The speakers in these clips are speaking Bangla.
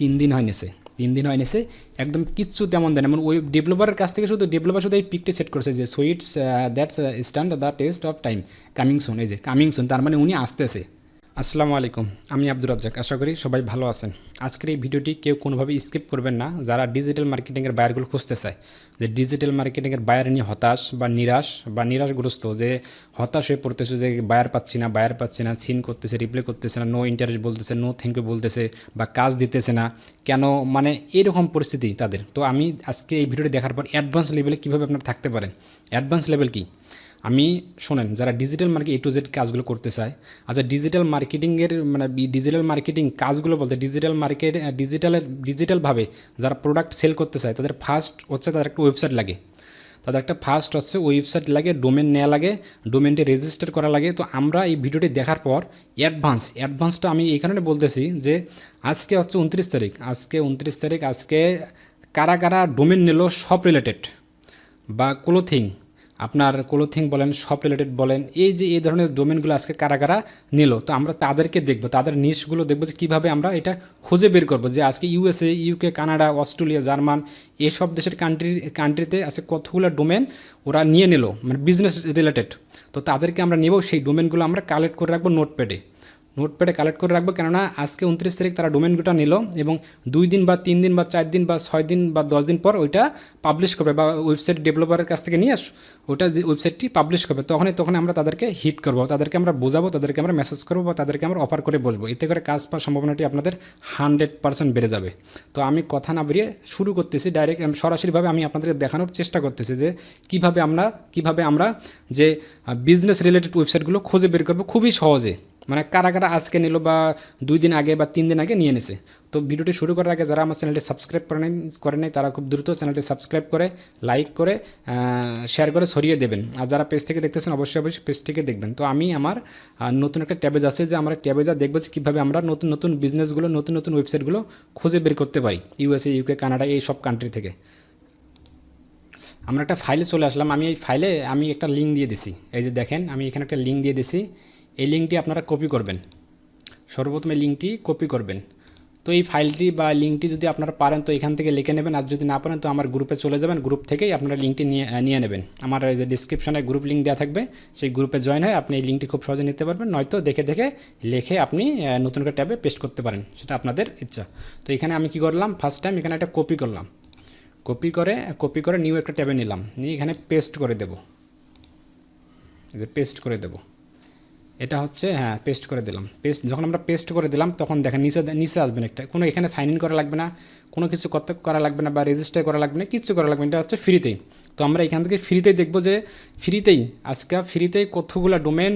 তিন দিন হয় নেছে। তিন দিন হয় নেছে, একদম কিচ্ছু তেমন দেন এমন ওই ডেভেলপারের কাছ থেকে শুধু ডেভেলপার শুধু এই পিকটি সেট করেছে যে sweets that's stand the test of time coming soon এই যে কামিং সুন তার মানে উনি আসতেছে। আসসালামু আলাইকুম, আমি আব্দুর রাজ্জাক। আশা করি সবাই ভালো আছেন। আজকের এই ভিডিওটি কেউ কোনোভাবে স্কিপ করবেন না, যারা ডিজিটাল মার্কেটিংয়ের বায়ারগুলো খুঁজতে চায়। যে ডিজিটাল মার্কেটিংয়ের বায়ার নিয়ে হতাশ বা নিরাশ বা নিরাশগ্রস্ত, যে হতাশ হয়ে পড়তেছে যে বায়ার পাচ্ছি না, বায়ার পাচ্ছি না সিন করতেছে রিপ্লে করতেছে না নো ইন্টারেস্ট বলতেছে নো থ্যাংক ইউ বলতেছে বা কাজ দিতেছে না, কেন? মানে এরকম পরিস্থিতি তাদের। তো আমি আজকে এই ভিডিওটি দেখার পর অ্যাডভান্স লেভেলে কীভাবে আপনারা থাকতে পারেন? অ্যাডভান্স লেভেল কী? আমি শোনেন, যারা digital market A to Z কাজগুলো করতে চায় আচ্ছা ডিজিটাল মার্কেটিংয়ের মানে ডিজিটাল মার্কেটিং কাজগুলো বলতে ডিজিটাল মার্কেট ডিজিটালের ডিজিটালভাবে যারা প্রোডাক্ট সেল করতে চায়, তাদের ফার্স্ট হচ্ছে তাদের একটা ওয়েবসাইট লাগে। তাদের একটা ফার্স্ট হচ্ছে ওয়েবসাইট লাগে ডোমেন নেওয়া লাগে ডোমেনটি রেজিস্টার করা লাগে। তো আমরা এই ভিডিওটি দেখার পর অ্যাডভান্স অ্যাডভান্সটা আমি এই কারণে বলতেছি যে আজকে হচ্ছে উনত্রিশ তারিখ, আজকে উনত্রিশ তারিখ, আজকে কারা কারা ডোমেন নিল সব রিলেটেড বা ক্লোথিং আপনার ক্লোথিং বলেন শপ রিলেটেড বলেন, এই যে, এই ধরনের ডোমেনগুলো আজকে কারা কারা নিল, তো আমরা তাদেরকে দেখব, তাদের নিশগুলো দেখব যে কীভাবে আমরা এটা খুঁজে বের করব যে আজকে USA UK Canada Australia German এসব দেশের কান্ট্রি কান্ট্রিতে আজকে কতগুলো ডোমেন ওরা নিয়ে নিল মানে বিজনেস রিলেটেড তো তাদেরকে আমরা নেব, সেই ডোমেনগুলো আমরা কালেক্ট করে রাখব নোটপ্যাডে নোটপ্যাডে কালেক্ট করে রাখব। কেননা আজকে উনত্রিশ তারিখ তারা ডোমেনগুলো নিল এবং দুই দিন বা তিন দিন বা চার দিন বা ছয় দিন বা দশ দিন পর ওইটা পাবলিশ করবে বা ওয়েবসাইট ডেভেলপারের কাছ থেকে নিয়ে যে ওয়েবসাইটটি পাবলিশ করবে। তখনই তখন আমরা তাদেরকে হিট করব, তাদেরকে আমরা বোঝাবো, তাদেরকে আমরা মেসেজ করব বা তাদেরকে আমরা অফার করে বসবো। এতে করে কাজ পাওয়ার সম্ভাবনাটি আপনাদের হান্ড্রেড পার্সেন্ট বেড়ে যাবে। তো আমি কথা না বেরিয়ে শুরু করতেছি। ডাইরেক্ট সরাসরিভাবে আমি আপনাদেরকে দেখানোর চেষ্টা করতেছি যে কীভাবে আমরা কীভাবে আমরা যে বিজনেস রিলেটেড ওয়েবসাইটগুলো খুঁজে বের করব। খুবই সহজে। মানে কারা কারা আজকে নিল বা দুই দিন আগে বা তিন দিন আগে নিয়ে নিছে। তো ভিডিওটি শুরু করার আগে যারা আমার চ্যানেলটি সাবস্ক্রাইব করে করে নাই, তারা খুব দ্রুত চ্যানেলটি সাবস্ক্রাইব করে, লাইক করে শেয়ার করে সরিয়ে দেবেন। আর যারা পেজ থেকে দেখতেছেন, অবশ্যই অবশ্যই পেজ থেকে দেখবেন। তো আমি আমার নতুন একটা ট্যাবেজ আছে যে আমরা ট্যাবেজা দেখব যে কীভাবে আমরা নতুন নতুন বিজনেসগুলো নতুন নতুন ওয়েবসাইটগুলো খুঁজে বের করতে পারি। ইউএসএ ইউকে কানাডা এই সব কান্ট্রি থেকে। আমরা একটা ফাইলে চলে আসলাম। আমি এই ফাইলে আমি একটা লিঙ্ক দিয়ে দিছি। এই যে দেখেন, আমি এখানে একটা লিঙ্ক দিয়ে দিছি। এই লিঙ্কটি আপনারা কপি করবেন। সর্বপ্রথম লিঙ্কটি কপি করবেন। তো এই ফাইলটি বা লিঙ্কটি যদি আপনারা পারেন, তো এখান থেকে লিখে নেবেন। আর যদি না পারেন, তো আমার গ্রুপে চলে যাবেন। গ্রুপ থেকেই আপনারা লিঙ্কটি নিয়ে নিয়ে নেবেন। আমার যে ডিসক্রিপশনে গ্রুপ লিঙ্ক দেওয়া থাকবে, সেই গ্রুপে জয়েন হয়ে আপনি এই লিঙ্কটি খুব সহজে নিতে পারবেন। নয়তো দেখে দেখে লিখে আপনি নতুন করে ট্যাবে পেস্ট করতে পারেন। সেটা আপনাদের ইচ্ছা। তো এখানে আমি কি করলাম? ফার্স্ট টাইম এখানে একটা কপি করলাম। কপি করে কপি করে নিউ একটা ট্যাবে নিলাম। নিয়ে এখানে পেস্ট করে দেব। যে পেস্ট করে দেবো। এটা হচ্ছে হ্যাঁ পেস্ট করে দিলাম। পেস্ট যখন আমরা পেস্ট করে দিলাম, তখন দেখেন নিচে নিচে আসবেন একটা। কোনো এখানে সাইন ইন করা লাগবে না, কোনো কিছু করতে করা লাগবে না বা রেজিস্টার করা লাগবে না কিচ্ছু করা লাগবে না, এটা হচ্ছে ফ্রিতেই তো আমরা এখান থেকে ফ্রিতেই দেখব যে ফ্রিতেই আজকে ফ্রিতেই কতগুলো ডোমেন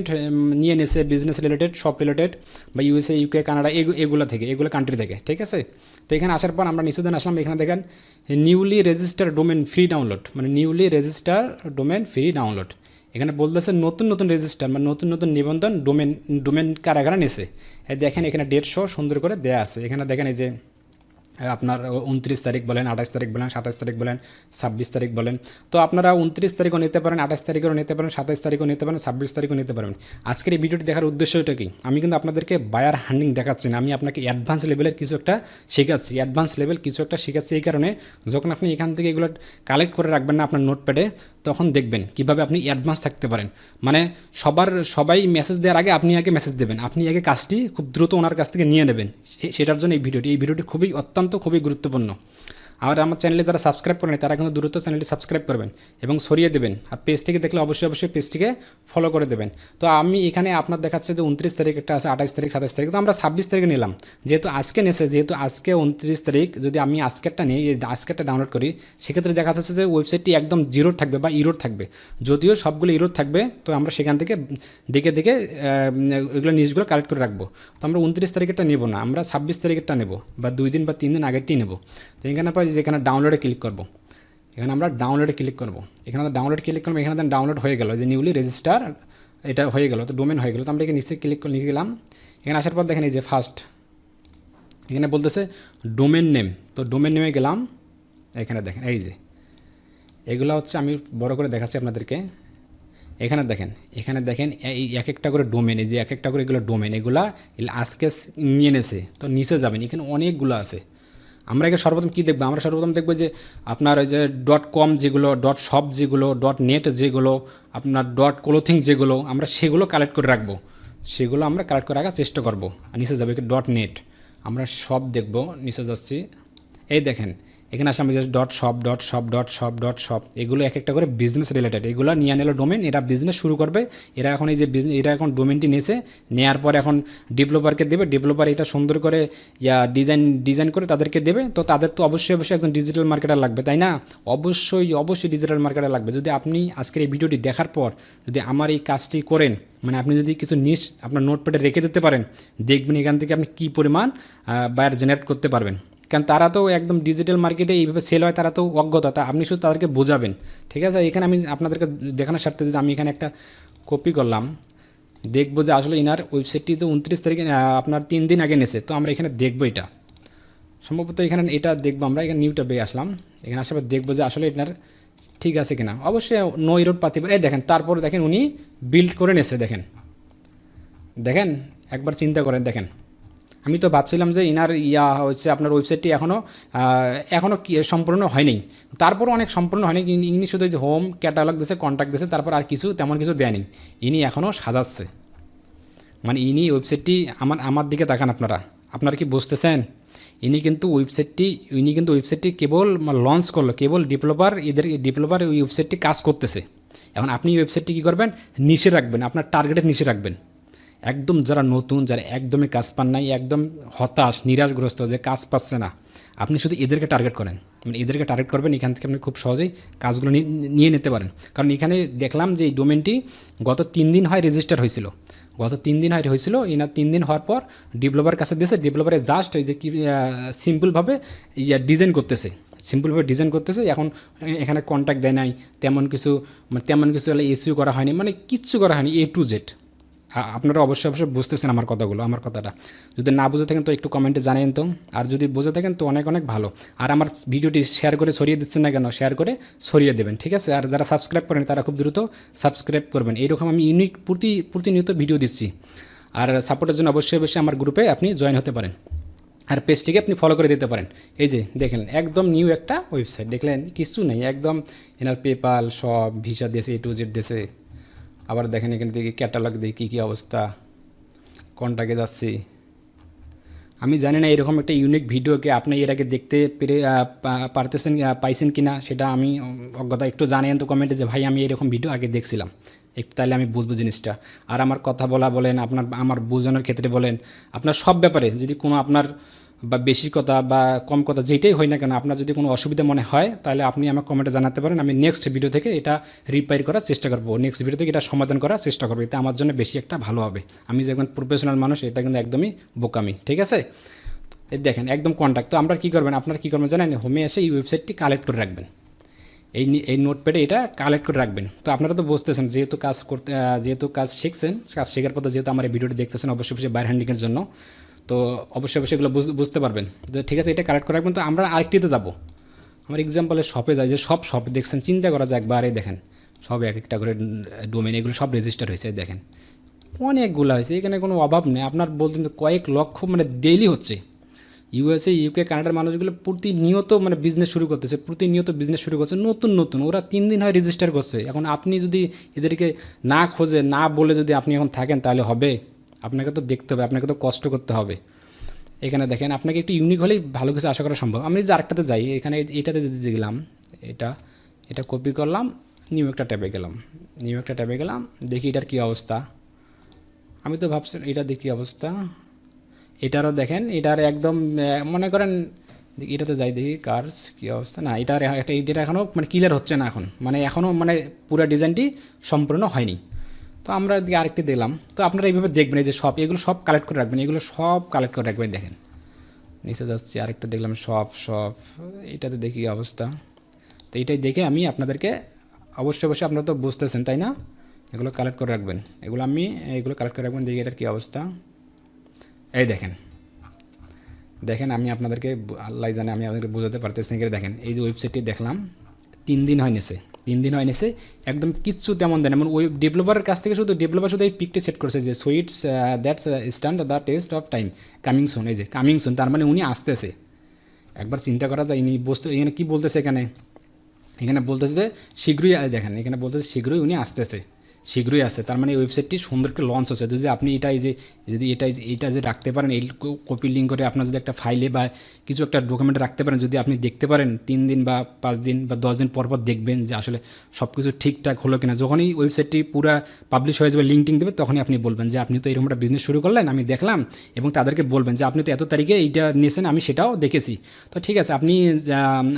নিয়ে নিয়েছে বিজনেস রিলেটেড শপ রিলেটেড বা ইউএসএ ইউকে কানাডা এগুলো থেকে, এগুলো কান্ট্রি থেকে, ঠিক আছে? তো এখানে আসার পর আমরা নিচে আসলাম, এখানে দেখেন newly register domain free download মানে newly register domain free download এখানে বলতেছে নতুন নতুন রেজিস্টার মানে নতুন নতুন নিবন্ধন ডোমেন ডোমেন কারাগারা কারা নিছে দেখেন এখানে ডেট শো সুন্দর করে দেয়া আছে। এখানে দেখেন এই যে আপনার উনত্রিশ তারিখ বলেন, আঠাশ তারিখ বলেন, সাতাশ তারিখ বলেন, ছাব্বিশ তারিখ বলেন। তো আপনারা উনত্রিশ তারিখও নিতে পারেন, আঠাশ তারিখেও নিতে পারেন, সাতাশ তারিখও নিতে পারেন, ছাব্বিশ তারিখও নিতে পারেন আজকের এই ভিডিওটি দেখার উদ্দেশ্যটা কি? আমি কিন্তু আপনাদেরকে বায়ার হান্ডিং দেখাচ্ছি না, আমি আপনাকে অ্যাডভান্স লেভেলের কিছু একটা শেখাচ্ছি। অ্যাডভান্স লেভেল কিছু একটা শেখাচ্ছি এই কারণে যখন আপনি এখান থেকে এগুলো কালেক্ট করে রাখবেন না আপনার নোটপ্যাডে তখন দেখবেন কীভাবে আপনি অ্যাডভান্স থাকতে পারেন। মানে সবার, সবাই মেসেজ দেওয়ার আগে আপনি আগে মেসেজ দেবেন। আপনি আগে কাজটি খুব দ্রুত ওনার কাছ থেকে নিয়ে নেবেন। সেটার জন্য এই ভিডিওটি এই ভিডিওটি খুবই অত্যন্ত খুবই গুরুত্বপূর্ণ। আর আমার চ্যানেলে যারা সাবস্ক্রাইব করেন তারা কিন্তু দ্রুত চ্যানেলটি সাবস্ক্রাইব করবেন এবং সরিয়ে দেবেন। আর পেজ থেকে দেখলে অবশ্যই অবশ্যই পেজটিকে ফলো করে দেবেন। তো আমি এখানে আপনার দেখাচ্ছে যে উনত্রিশ তারিখ একটা আছে আঠাশ তারিখ সাতাশ তারিখ, তো আমরা ছাব্বিশ তারিখে নিলাম। যেহেতু আজকে নেছে, যেহেতু আজকে উনত্রিশ তারিখ, যদি আমি আজকেরটা নিই আজকেরটা ডাউনলোড করি, সেক্ষেত্রে দেখা যাচ্ছে যে ওয়েবসাইটটি একদম জিরোর থাকবে বা ইরোর থাকবে। যদিও সবগুলো ইরোর থাকবে, তো আমরা সেখান থেকে দেখে দেখে এগুলো নিউজগুলো কালেক্ট করে রাখব। তো আমরা উনত্রিশ তারিখেরটা নেব না, আমরা ছাব্বিশ তারিখেরটা নেব বা দুই দিন বা তিন দিন আগেরটি নেব। তো এখানে পর যেখানে ডাউনলোডে ক্লিক করব। এখানে আমরা ডাউনলোডে ক্লিক করব। এখানে ডাউনলোড ক্লিক করব এখানে দেন ডাউনলোড হয়ে গেল, যে নিউলি রেজিস্টার এটা হয়ে গেল, তো ডোমেন হয়ে গেল, তো আমরা এখানে নিচে ক্লিক করে লিখে গেলাম। এখানে আসার পর দেখেন এই যে ফার্স্ট এখানে বলতেছে ডোমেন নেম তো ডোমেন নেমে গেলাম, এখানে দেখেন, এই যে। এগুলো হচ্ছে আমি বড় করে দেখাচ্ছি আপনাদেরকে। এখানে দেখেন এখানে দেখেন এই এক একটা করে ডোমেন এই যে এক একটা করে এগুলো ডোমেন এগুলা আজকে নিয়ে নেছে, তো নিচে যাবেন, এখানে অনেকগুলো আছে। আমরা এখানে সর্বপ্রথম কী দেখব? আমরা সর্বপ্রথম দেখব যে আপনার ওই যে ডট কম যেগুলো ডট শপ যেগুলো ডট নেট যেগুলো, আপনার ডট ক্লোথিং যেগুলো, আমরা সেগুলো কালেক্ট করে রাখব। সেগুলো আমরা কালেক্ট করে রাখার চেষ্টা করব। নিচে যাবে ডট নেট আমরা সব দেখব, নিচে যাচ্ছি। এই দেখেন এখানে আসলে আমি just dot shop dot shop dot shop dot shop এগুলো এক একটা করে বিজনেস রিলেটেড এগুলো নিয়ে নিল ডোমেন এরা বিজনেস শুরু করবে। এরা এখন এই যে বিজনেস এরা এখন ডোমেনটি নিয়েছে নেওয়ার পর এখন ডেভেলপারকে দেবে। ডেভেলপার এটা সুন্দর করে, ইয়া ডিজাইন ডিজাইন করে তাদেরকে দেবে। তো তাদের তো অবশ্যই অবশ্যই একজন ডিজিটাল মার্কেটার লাগবে, তাই না? অবশ্যই অবশ্যই ডিজিটাল মার্কেটার লাগবে। যদি আপনি আজকের এই ভিডিওটি দেখার পর যদি আমার এই কাজটি করেন মানে আপনি যদি কিছু নিশ আপনার নোটপ্যাডে রেখে দিতে পারেন, দেখবেন এখান থেকে আপনি কী পরিমাণ বায়ার জেনারেট করতে পারবেন। কারণ তারা তো একদম ডিজিটাল মার্কেটে এইভাবে সেল হয়, তারা তো অজ্ঞতা। তা আপনি শুধু তাদেরকে বোঝাবেন, ঠিক আছে? এখানে আমি আপনাদেরকে দেখানোর স্বার্থে যদি আমি এখানে একটা কপি করলাম। দেখব যে আসলে ইনার ওয়েবসাইটটি যে উনত্রিশ তারিখে আপনার তিন দিন আগে নেছে। তো আমরা এখানে দেখব এটা। সম্ভবত এখানে এটা দেখব আমরা, এখানে নিউ ট্যাবে আসলাম। এখানে আসার পর দেখব যে আসলে এটার ঠিক আছে কিনা। অবশ্যই নো ইরোড পাতি এই দেখেন, তারপর দেখেন উনি বিল্ড করে নেছে, দেখেন। দেখেন, একবার চিন্তা করেন, দেখেন। আমি তো ভাবছিলাম যে ইনার ইয়া হচ্ছে আপনার ওয়েবসাইটটি এখনও এখনও সম্পূর্ণ হয়নি। তারপরও অনেক সম্পূর্ণ হয়নি। ইনি শুধু যে হোম ক্যাটালগ দিয়েছে কন্ট্যাক্ট দিয়েছে, তারপর আর কিছু, তেমন কিছু দেয়নি। ইনি এখনও সাজাচ্ছে। মানে ইনি ওয়েবসাইটটি আমার আমার দিকে তাকান আপনারা। আপনারা কি বুঝতেছেন? ইনি কিন্তু ওয়েবসাইটটি, ইনি কিন্তু ওয়েবসাইটটি কেবল লঞ্চ করল, কেবল ডেভেলপার এদের ডেভেলপার ওই ওয়েবসাইটটি কাজ করতেছে। এখন আপনি ওয়েবসাইটটি কী করবেন? নিচে রাখবেন, আপনার টার্গেটের নিচে রাখবেন। একদম যারা নতুন, যারা একদমই কাজ পান নাই, একদম হতাশ, নিরাশগ্রস্ত যে কাজ পাচ্ছে না, আপনি শুধু এদেরকে টার্গেট করেন। মানে এদেরকে টার্গেট করবেন, এখান থেকে আপনি খুব সহজেই কাজগুলো নি- নিয়ে নিতে পারেন। কারণ এখানে দেখলাম যে এই ডোমেনটি গত তিন দিন হয় রেজিস্টার হয়েছিল। গত তিন দিন হয় হয়েছিল, এনার তিন দিন হওয়ার পর ডেভেলপার কাছে দিয়েছে ডেভেলপারে জাস্ট এই যে কি সিম্পলভাবে ইয়া ডিজাইন করতেছে। সিম্পলভাবে ডিজাইন করতেছে, এখন এখানে কন্ট্যাক্ট দেয় নাই, তেমন কিছু মানে তেমন কিছু এসিও করা হয়নি মানে কিচ্ছু করা হয়নি এ টু জেড আপনারা অবশ্যই অবশ্যই বুঝতেছেন আমার কথাগুলো, আমার কথাটা। যদি না বুঝে থাকেন তো একটু কমেন্টে জানেন তো। আর যদি বুঝে থাকেন তো অনেক অনেক ভালো। আর আমার ভিডিওটি শেয়ার করে সরিয়ে দিচ্ছেন না কেন? শেয়ার করে সরিয়ে দেবেন, ঠিক আছে? আর যারা সাবস্ক্রাইব করেন তারা খুব দ্রুত সাবস্ক্রাইব করবেন। এইরকম আমি ইউনিক প্রতি, প্রতিনিয়ত ভিডিও দিচ্ছি। আর সাপোর্টের জন্য অবশ্যই অবশ্যই আমার গ্রুপে আপনি জয়েন হতে পারেন। আর পেজটিকে আপনি ফলো করে দিতে পারেন। এই যে দেখলেন একদম নিউ একটা ওয়েবসাইট দেখলেন, কিছু নেই, একদম, এনার পেপাল সব ভিসা দেশে এ টু জেড দিয়েছে। আবার দেখেন এখান থেকে ক্যাটালগ দিয়ে কী কী অবস্থা, কোনটাকে যাচ্ছি। আমি জানি না এরকম একটা ইউনিক ভিডিওকে আপনি এর আগে দেখতে পেরে পারতেছেন পাইছেন কি না সেটা আমি অজ্ঞতা, একটু জানেন তো কমেন্টে যে ভাই, আমি এরকম ভিডিও আগে দেখছিলাম। একটু তাহলে আমি বুঝব জিনিসটা। আর আমার কথা বলা বলেন, আপনার, আমার বোঝানোর ক্ষেত্রে বলেন, আপনার সব ব্যাপারে যদি কোনো আপনার বা বেশি কথা বা কম কথা যেটাই হয় না কেন, আপনার যদি কোনো অসুবিধা মনে হয়, তাহলে আপনি আমার কমেন্টে জানাতে পারেন। আমি নেক্সট ভিডিও থেকে এটা রিপেয়ার করার চেষ্টা করব। নেক্সট ভিডিও থেকে এটা সমাধান করার চেষ্টা করব। এতে আমার জন্য বেশি একটা ভালো হবে। আমি যে একজন প্রফেশনাল মানুষ, এটা কিন্তু একদমই বোকামি। ঠিক আছে? এই দেখেন, একদম কন্ট্যাক্ট তো আমরা কী করবেন? আপনারা কী করবেন জানেন? হোমে এসে এই ওয়েবসাইটটি কালেক্ট করে রাখবেন। এই এই নোটপ্যাডে এটা কালেক্ট করে রাখবেন। তো আপনারা তো বুঝতেছেন, যেহেতু কাজ করতে যেহেতু কাজ শিখছেন, কাজ শেখার পর যেহেতু আমার এই ভিডিওটি দেখতেছেন, অবশ্যই বাইর হ্যান্ডিংয়ের জন্য। তো অবশ্যই অবশ্যই এগুলো বুঝ- বুঝতে পারবেন। তো ঠিক আছে, এটা কালেক্ট করে রাখবেন। তো আমরা আরেকটিতে যাব। আমার এক্সাম্পলে শপে যাই, যে সব শপ দেখছেন, চিন্তা করা যায় একবারে দেখেন, সব এক একটা করে ডোমেন এগুলো সব রেজিস্টার হয়েছে দেখেন। অনেকগুলো হয়েছে, এখানে কোনো অভাব নেই। আপনার বলতেন যে কয়েক লক্ষ মানে ডেইলি হচ্ছে। ইউএসএ ইউকে কানাডার মানুষগুলো প্রতিনিয়ত মানে বিজনেস শুরু করতেছে, প্রতিনিয়ত বিজনেস শুরু করছে, নতুন নতুন। ওরা তিন দিন হয় রেজিস্টার করছে। এখন আপনি যদি এদেরকে না খোঁজে না বলে যদি আপনি এখন থাকেন, তাহলে হবে। আপনাকে তো দেখতে হবে, আপনাকে তো কষ্ট করতে হবে। এখানে দেখেন, আপনাকে একটু ইউনিক হলেই ভালো কিছু আশা করা সম্ভব। আমি যে আরেকটাতে যাই, এখানে এটাতে যদি গেলাম, এটা এটা কপি করলাম নিউ একটা ট্যাবে গেলাম। নিউ একটা ট্যাবে গেলাম, দেখি এটার কী অবস্থা। আমি তো ভাবছি, এটা দেখি অবস্থা? এটারও দেখেন, এটার একদম মনে করেন এটাতে যাই, দেখি কার্স কী অবস্থা। না, এটার একটা এটা এখনও মানে ক্লিয়ার হচ্ছে না এখন। মানে এখনও মানে পুরো ডিজাইনটি সম্পূর্ণ হয়নি। তো আমরা এদিকে আরেকটি দিলাম তো আপনারা এইভাবে দেখবেন এই যে সব, এগুলো সব কালেক্ট করে রাখবেন, এগুলো সব কালেক্ট করে রাখবেন, দেখেন। নিচে যাচ্ছি, আরেকটা দেখলাম, সব সব, এটাতে দেখি অবস্থা। তো এটাই দেখে আমি আপনাদেরকে অবশ্যই অবশ্যই আপনারা তো বুঝতেছেন, তাই না? এগুলো কালেক্ট করে রাখবেন। এগুলো আমি, এগুলো কালেক্ট করে রাখবেন, দেখি এটার কী অবস্থা। এই দেখেন। দেখেন, আমি আপনাদেরকে, আল্লাহ জানে আমি আপনাদেরকে বোঝাতে পারতেছি দেখেন, এই যে ওয়েবসাইটটি দেখলাম, তিন দিন হয় নেছে তিন দিন হয় সে। একদম কিচ্ছু তেমন দেন এমন ওই ডেভেলপারের কাছ থেকে শুধু ডেভেলপার শুধু এই পিকটি সেট করেছে যে sweets that's stand the test of time coming soon এই যে কামিং সুন তার মানে উনি আসতেছে। একবার চিন্তা করা যায়, ইনি বস্তু, এখানে কী বলতেছে এখানে? এখানে বলতেছে যে, শীঘ্রই দেখেন, এখানে বলতেছে শীঘ্রই উনি আসতেছে। শীঘ্রই আসছে। তার মানে ওয়েবসাইটটি সুন্দর করে লঞ্চ হচ্ছে। যদি আপনি এটা এই যে, যদি এটা এই যে- রাখতে পারেন, এই কপি লিঙ্ক করে আপনার যদি একটা ফাইলে বা কিছু একটা ডকুমেন্টে রাখতে পারেন, যদি আপনি দেখতে পারেন, তিন দিন বা পাঁচ দিন বা দশ দিন পর পর দেখবেন যে আসলে সব কিছু ঠিকঠাক হলো কিনা। যখনই ওয়েবসাইটটি পুরো পাবলিশ হয়ে যাবে লিঙ্কটিং দেবে, তখনই আপনি বলবেন যে, আপনি তো এরকম একটা বিজনেস শুরু করলেন, আমি দেখলাম। এবং তাদেরকে বলবেন যে, আপনি তো এত তারিখে এইটা নিয়েছেন, আমি সেটাও দেখেছি। তো ঠিক আছে, আপনি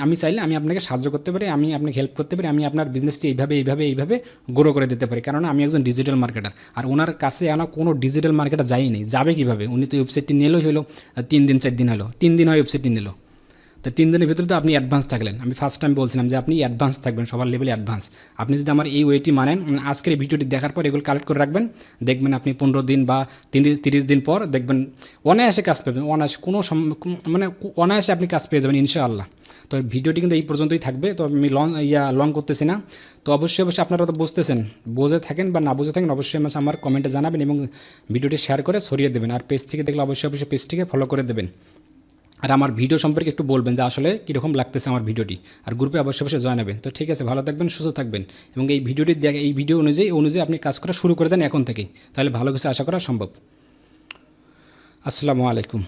আমি চাইলে আমি আপনাকে সাহায্য করতে পারি, আমি আপনাকে হেল্প করতে পারি, আমি আপনার বিজনেসটি এইভাবে এইভাবে এইভাবে গ্রো করে দিতে পারি। কারণ আমি একজন ডিজিটাল মার্কেটার আর ওনার কাছে আনা কোনো ডিজিটাল মার্কেটার যায়নি যাবে কীভাবে? উনি তো ওয়েবসাইটটি নিলেই হলো তিন দিন, চার দিন হলো। তিন দিন হয় ওয়েবসাইটটি নিল। তো তিন দিনের ভিতরে তো আপনি অ্যাডভান্স থাকলেন। আমি ফার্স্ট টাইম বলছিলাম যে আপনি অ্যাডভান্স থাকবেন, সবার লেভেলে অ্যাডভান্স আপনি যদি আমার এই ওয়েটি মানেন আজকের ভিডিওটি দেখার পর এগুলো কালেক্ট করে রাখবেন। দেখবেন আপনি পনেরো দিন বা তিরিশ তিরিশ দিন পর দেখবেন অনায়াসে কাজ পাবেন। অনায়াসে কোনো মানে অনায়াসে আপনি কাজ পেয়ে যাবেন, ইনশাআল্লাহ। তো ভিডিওটি কিন্তু এই পর্যন্তই থাকবে। তো আমি লং ইয়া লং করতেছি না। তো অবশ্যই অবশ্যই আপনারা তো বুঝতেছেন। বুঝে থাকেন বা না বুঝে থাকেন, অবশ্যই আমার কমেন্টে জানাবেন এবং ভিডিওটি শেয়ার করে সরিয়ে দেবেন। আর পেজ থেকে দেখলে অবশ্যই অবশ্যই পেজটিকে ফলো করে দেবেন। আর আমার ভিডিও সম্পর্কে একটু বলবেন যে আসলে কীরকম লাগতেছে আমার ভিডিওটি। আর গ্রুপে অবশ্যই অবশ্যই জয়েন তো ঠিক আছে, ভালো থাকবেন, সুস্থ থাকবেন। এবং এই ভিডিওটি দেখে, এই ভিডিও অনুযায়ী অনুযায়ী আপনি কাজ করা শুরু করে দেন এখন থেকেই। তাহলে ভালো কিছু আশা করা সম্ভব। আসসালামু আলাইকুম।